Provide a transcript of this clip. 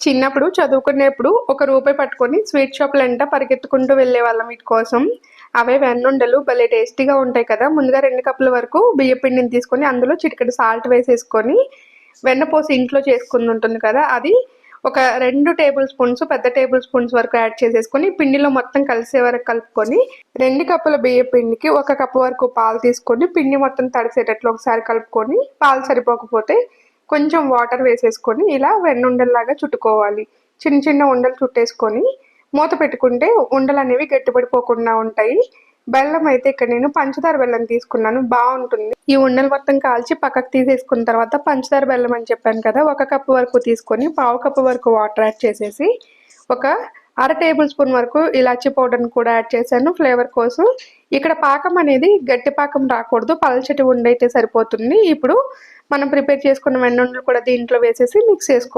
చిన్నప్పుడు చదువుకునేప్పుడు ఒక రూపాయి పట్టుకొని స్వీట్ షాప్లు ఎంట పరిగెత్తుకుంటూ వెళ్ళే వాళ్ళం వీటి కోసం. అవే వెన్నుండలు భలే టేస్టీగా ఉంటాయి కదా. ముందుగా రెండు కప్పుల వరకు బియ్య పిండిని తీసుకొని అందులో చిటికెడు సాల్ట్ వేసేసుకొని వెన్నపోసి ఇంట్లో చేసుకుని ఉంటుంది కదా. అది ఒక రెండు టేబుల్ స్పూన్స్ పెద్ద టేబుల్ స్పూన్స్ వరకు యాడ్ చేసేసుకొని పిండిలో మొత్తం కలిసే వరకు కలుపుకొని రెండు కప్పుల బియ్య పిండికి ఒక కప్పు వరకు పాలు తీసుకొని పిండి మొత్తం తడిసేటట్లు ఒకసారి కలుపుకొని పాలు సరిపోకపోతే కొంచెం వాటర్ వేసేసుకొని ఇలా వెన్నుండల్లాగా చుట్టుకోవాలి. చిన్న చిన్న ఉండలు చుట్టేసుకొని మూత పెట్టుకుంటే ఉండలు అనేవి గట్టిపడిపోకుండా ఉంటాయి. బెల్లం అయితే ఇక్కడ నేను పంచదార బెల్లం తీసుకున్నాను. బాగుంటుంది. ఈ ఉండలు మొత్తం కాల్చి పక్కకు తీసేసుకున్న తర్వాత పంచదార బెల్లం అని చెప్పాను కదా ఒక కప్పు వరకు తీసుకొని పావు కప్పు వరకు వాటర్ యాడ్ చేసేసి ఒక అర టేబుల్ స్పూన్ వరకు ఇలాచీ పౌడర్ని కూడా యాడ్ చేశాను. ఫ్లేవర్ కోసం ఇక్కడ పాకం అనేది గట్టి పాకం రాకూడదు. పల్చటి ఉండైతే సరిపోతుంది. ఇప్పుడు మనం ప్రిపేర్ చేసుకున్న వెన్నుండలు కూడా దీంట్లో వేసేసి మిక్స్ చేసుకో